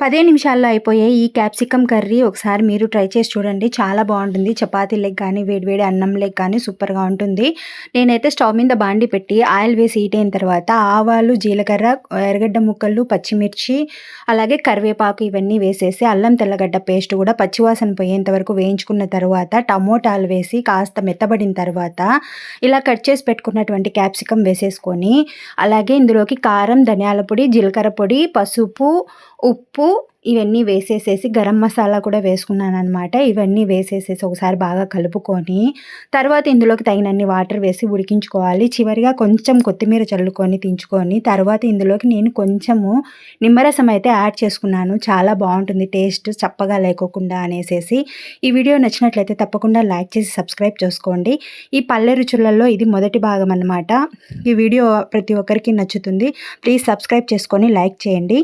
పదే నిమిషాల్లో అయిపోయే ఈ క్యాప్సికమ్ కర్రీ ఒకసారి మీరు ట్రై చేసి చూడండి. చాలా బాగుంటుంది. చపాతీలకు కానీ వేడివేడి అన్నంలోకి కానీ సూపర్గా ఉంటుంది. నేనైతే స్టవ్ మీద బాండి పెట్టి ఆయిల్ వేసి హీట్ అయిన తర్వాత ఆవాలు జీలకర్ర ఎర్రగడ్డ ముక్కలు పచ్చిమిర్చి అలాగే కరివేపాకు ఇవన్నీ వేసేసి అల్లం తెల్లగడ్డ పేస్ట్ కూడా పచ్చివాసన పోయేంత వరకు వేయించుకున్న తర్వాత టమోటాలు వేసి కాస్త మెత్తబడిన తర్వాత ఇలా కట్ చేసి పెట్టుకున్నటువంటి క్యాప్సికమ్ వేసేసుకొని అలాగే ఇందులోకి కారం ధనియాల పొడి జీలకర్ర పొడి పసుపు ఉప్పు ఇవన్నీ వేసేసేసి గరం మసాలా కూడా వేసుకున్నాను అనమాట ఇవన్నీ వేసేసేసి ఒకసారి బాగా కలుపుకొని తర్వాత ఇందులోకి తగినన్ని వాటర్ వేసి ఉడికించుకోవాలి. చివరిగా కొంచెం కొత్తిమీర చల్లుకొని తించుకొని తర్వాత ఇందులోకి నేను కొంచెము నిమ్మరసం అయితే యాడ్ చేసుకున్నాను. చాలా బాగుంటుంది టేస్ట్ చప్పగా లేకోకుండా అనేసేసి. ఈ వీడియో నచ్చినట్లయితే తప్పకుండా లైక్ చేసి సబ్స్క్రైబ్ చేసుకోండి. ఈ పల్లె రుచులలో ఇది మొదటి భాగం అనమాట ఈ వీడియో ప్రతి ఒక్కరికి నచ్చుతుంది. ప్లీజ్ సబ్స్క్రైబ్ చేసుకొని లైక్ చేయండి.